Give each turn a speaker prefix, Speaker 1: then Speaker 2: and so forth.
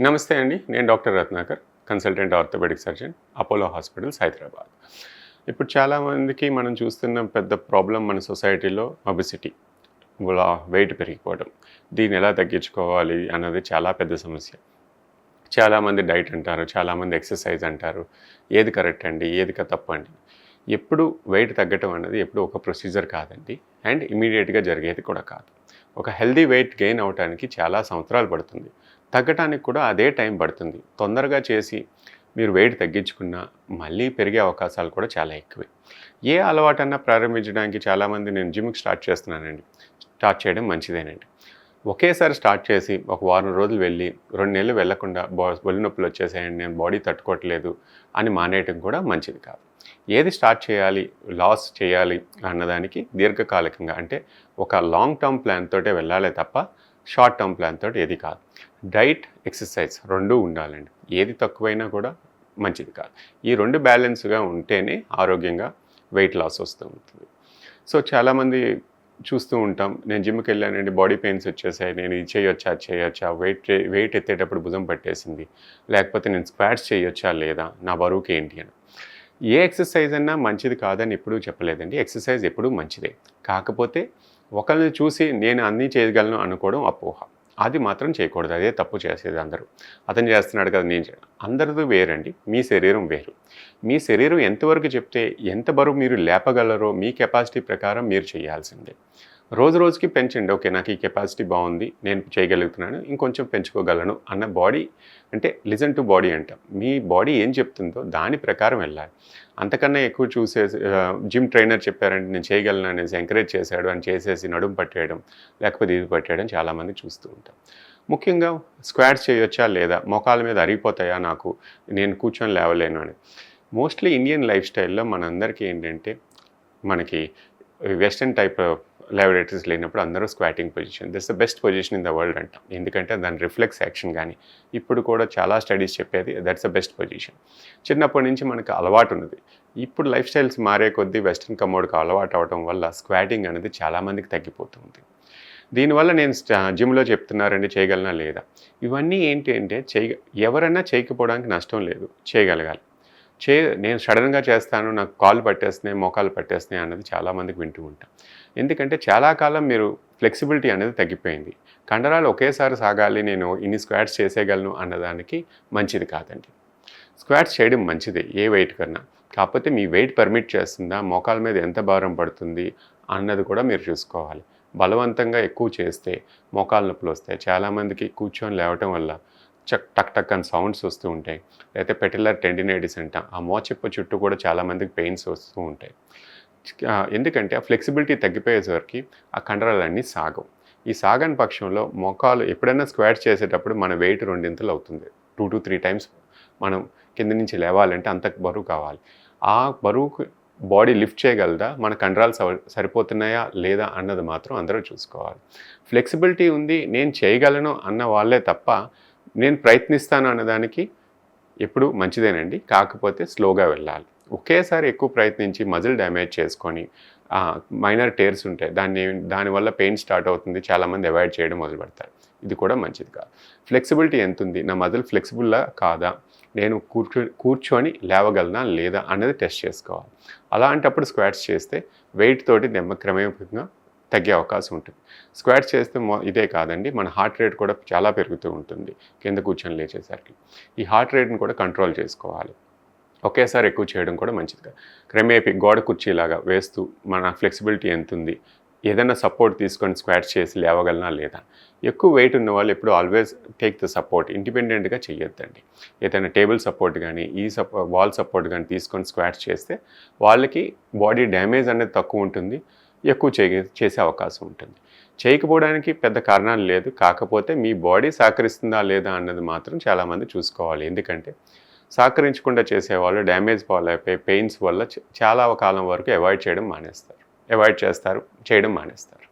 Speaker 1: నమస్తే అండి. నేను doctor Ratnakar consultant orthopaedic surgeon Apollo hospitals Hyderabad. ఇప్పుడు చాలామందికి మనం చూస్తున్న పెద్ద ప్రాబ్లం మన సొసైటీలో ఒబిసిటీ వెయిట్ పెరిగిపోవడం. దీన్ని ఎలా తగ్గించుకోవాలి అన్నది చాలా పెద్ద సమస్య. చాలామంది డైట్ అంటారు చాలామంది ఎక్సర్సైజ్ అంటారు. ఏది కరెక్ట్ అండి ఏది క- తప్పు అండి? ఎప్పుడు వెయిట్ తగ్గటం అన్నది ఎప్పుడు ఒక ప్రొసీజర్ కాదండి. అండ్ ఇమీడియట్గా జరిగేది కూడా కాదు. ఒక హెల్దీ వెయిట్ గెయిన్ అవడానికి చాలా సంవత్సరాలు పడుతుంది. తగ్గటానికి కూడా అదే టైం పడుతుంది. తొందరగా చేసి మీరు వెయిట్ తగ్గించుకున్నా మళ్ళీ పెరిగే అవకాశాలు కూడా చాలా ఎక్కువే. ఏ అలవాటన్నా ప్రారంభించడానికి చాలామంది నేను జిమ్కి స్టార్ట్ చేస్తున్నానండి. స్టార్ట్ చేయడం మంచిదేనండి. ఒకేసారి స్టార్ట్ చేసి ఒక వారం రోజులు వెళ్ళి రెండు నెలలు వెళ్ళకుండా బా ఒళ్ళు నొప్పులు వచ్చేసాయండి నేను బాడీ తట్టుకోవట్లేదు అని మానేయటం కూడా మంచిది కాదు. ఏది స్టార్ట్ చేయాలి లాస్ చేయాలి అన్నదానికి దీర్ఘకాలికంగా అంటే ఒక లాంగ్ టర్మ్ ప్లాన్ తోటే వెళ్ళాలి తప్ప షార్ట్ టర్మ్ ప్లాన్ తోటి ఏది కాదు. డైట్ ఎక్సర్సైజ్ రెండూ ఉండాలండి. ఏది తక్కువైనా కూడా మంచిది కాదు. ఈ రెండు బ్యాలెన్స్గా ఉంటేనే ఆరోగ్యంగా వెయిట్ లాస్ వస్తూ ఉంటుంది సో చాలామంది చూస్తూ ఉంటాం నేను జిమ్కి వెళ్ళానండి బాడీ పెయిన్స్ వచ్చేసాయి నేను ఇది చేయొచ్చా చేయొచ్చా వెయిట్ వెయిట్ ఎత్తేటప్పుడు భుజం పట్టేసింది లేకపోతే నేను స్క్వాట్స్ చేయొచ్చా లేదా నా బరువుకి ఏంటి అని. ఏ ఎక్సర్సైజ్ అన్నా మంచిది కాదని ఎప్పుడూ చెప్పలేదండి. ఎక్సర్సైజ్ ఎప్పుడూ మంచిదే. కాకపోతే ఒకరిని చూసి నేను అన్నీ చేయగలను అనుకోవడం అపోహ. అది మాత్రం చేయకూడదు. అదే తప్పు చేసేది అందరూ. అతను చేస్తున్నాడు కదా నేను అందరిది వేరండి. మీ శరీరం వేరు. మీ శరీరం ఎంతవరకు చెప్తే ఎంత బరువు మీరు లేపగలరో మీ కెపాసిటీ ప్రకారం మీరు చేయాల్సిందే. రోజు రోజుకి పెంచండి. ఓకే నాకు ఈ కెపాసిటీ బాగుంది నేను చేయగలుగుతున్నాను ఇంకొంచెం పెంచుకోగలను అన్న బాడీ అంటే లిజన్ టు బాడీ అంటాం. మీ బాడీ ఏం చెప్తుందో దాని ప్రకారం వెళ్ళాలి. అంతకన్నా ఎక్కువ చూసే జిమ్ ట్రైనర్ చెప్పారంటే నేను చేయగలను అనేసి ఎంకరేజ్ చేశాడు అని చేసేసి నడుము పట్టేయడం లేకపోతే ఇది పట్టేయడం చాలామంది చూస్తూ ఉంటాం ముఖ్యంగా స్క్వాడ్స్ చేయొచ్చా లేదా మోకాల మీద అరిగిపోతాయా నాకు నేను కూర్చొని లేవలేను అని. మోస్ట్లీ ఇండియన్ లైఫ్ స్టైల్లో మనందరికీ ఏంటంటే మనకి వెస్ట్రన్ టైప్ ల్యాబొరేటరీస్ లేనప్పుడు అందరూ squatting position this the best position in the world అంటాం. ఎందుకంటే దాని రిఫ్లెక్స్ యాక్షన్ కానీ ఇప్పుడు కూడా చాలా స్టడీస్ చెప్పేది దట్స్ ద బెస్ట్ పొజిషన్ చిన్నప్పటి నుంచి మనకు అలవాటు ఉన్నది. ఇప్పుడు లైఫ్ స్టైల్స్ మారే కొద్దీ వెస్ట్రన్ కమోడ్కి అలవాటు అవడం వల్ల స్క్వాటింగ్ అనేది చాలామందికి తగ్గిపోతుంది దీనివల్ల నేను జిమ్లో చెప్తున్నారండి చేయగలనా లేదా? ఇవన్నీ ఏంటి అంటే చేయ ఎవరైనా చేయకపోవడానికి నష్టం లేదు. చేయగలగాలి. చే నేను సడన్గా చేస్తాను నాకు కాళ్ళు పట్టేస్తున్నాయి మోకాలు పట్టేస్తున్నాయి అన్నది చాలామందికి వింటూ ఉంటాం. ఎందుకంటే చాలా కాలం మీరు ఫ్లెక్సిబిలిటీ అనేది తగ్గిపోయింది. కండరాలు ఒకేసారి సాగాలి నేను ఇన్ని స్క్వాట్స్ చేసేయగలను అన్నదానికి మంచిది కాదండి. స్క్వాట్స్ చేయడం మంచిదే ఏ వెయిట్ కన్నా. కాకపోతే మీ వెయిట్ పర్మిట్ చేస్తుందా మోకాల మీద ఎంత భారం పడుతుంది అన్నది కూడా మీరు చూసుకోవాలి. బలవంతంగా ఎక్కువ చేస్తే మోకాలు నొప్పులు వస్తాయి. చాలామందికి కూర్చొని లేవటం వల్ల చక్ టక్ టక్ అని సౌండ్స్ వస్తూ ఉంటాయి. లేకపోతే పెటిలర్ టెండినైటిస్ అంటాం. ఆ మోచెప్పు చుట్టూ కూడా చాలామందికి పెయిన్స్ వస్తూ ఉంటాయి. ఎందుకంటే ఆ ఫ్లెక్సిబిలిటీ తగ్గిపోయేసరికి ఆ కండరాలన్నీ సాగవు. ఈ సాగని పక్షంలో మోకాలు ఎప్పుడైనా స్క్వాట్ చేసేటప్పుడు మన వెయిట్ రెండింతలు అవుతుంది. టూ టు త్రీ టైమ్స్ మనం కింద నుంచి లేవాలంటే అంత బరువు కావాలి. ఆ బరువుకు బాడీ లిఫ్ట్ చేయగలదా? మన కండరాలు సరిపోతున్నాయా? లేదా అన్నది మాత్రం అందరూ చూసుకోవాలి. ఫ్లెక్సిబిలిటీ ఉంది నేను చేయగలను అన్న వాళ్ళే తప్ప నేను ప్రయత్నిస్తాను అన్నదానికి ఎప్పుడు మంచిదేనండి. కాకపోతే స్లోగా వెళ్ళాలి. ఒకేసారి ఎక్కువ ప్రయత్నించి మజిల్ డ్యామేజ్ చేసుకొని మైనర్ టేర్స్ ఉంటాయి. దాన్ని దానివల్ల పెయిన్ స్టార్ట్ అవుతుంది. చాలామంది అవాయిడ్ చేయడం మొదలు పెడతారు. ఇది కూడా మంచిది కాదు. ఫ్లెక్సిబిలిటీ ఎంత ఉంది? నా మజిల్ ఫ్లెక్సిబుల్లా కాదా? నేను కూర్చో కూర్చొని లేవగలనా లేదా అన్నది టెస్ట్ చేసుకోవాలి. అలాంటప్పుడు స్క్వాట్స్ చేస్తే వెయిట్ తోటి నెమ్మ క్రమేపంగా తగ్గే అవకాశం ఉంటుంది. స్క్వాట్స్ చేస్తే ఇదే కాదండి. మన హార్ట్ రేట్ కూడా చాలా పెరుగుతూ ఉంటుంది కింద కూర్చొని లేచేసరికి ఈ హార్ట్ రేట్ని కూడా కంట్రోల్ చేసుకోవాలి. ఒకేసారి ఎక్కువ చేయడం కూడా మంచిది కాదు. క్రమేపీ గోడ కుర్చీలాగా వేస్తూ మన ఫ్లెక్సిబిలిటీ ఎంత ఉంది? ఏదైనా సపోర్ట్ తీసుకొని స్క్వాట్స్ చేసి లేవగలనా లేదా? ఎక్కువ వెయిట్ ఉన్న వాళ్ళు ఎప్పుడు ఆల్వేస్ టేక్ ద సపోర్ట్. ఇండిపెండెంట్గా చేయొద్దండి ఏదైనా టేబుల్ సపోర్ట్ కానీ ఈ సపో వాల్ సపోర్ట్ కానీ తీసుకొని స్క్వాట్స్ చేస్తే వాళ్ళకి బాడీ డ్యామేజ్ అనేది తక్కువ ఉంటుంది. ఎక్కువ చే చేసే అవకాశం ఉంటుంది. చేయకపోవడానికి పెద్ద కారణాలు లేదు. కాకపోతే మీ బాడీ సహకరిస్తుందా లేదా అన్నది మాత్రం చాలామంది చూసుకోవాలి. ఎందుకంటే సహకరించకుండా చేసేవాళ్ళు డ్యామేజ్ పాలైపోయి పెయిన్స్ వల్ల చాలా కాలం వరకు అవాయిడ్ చేయడం మానేస్తారు. అవాయిడ్ చేస్తారు చేయడం మానేస్తారు.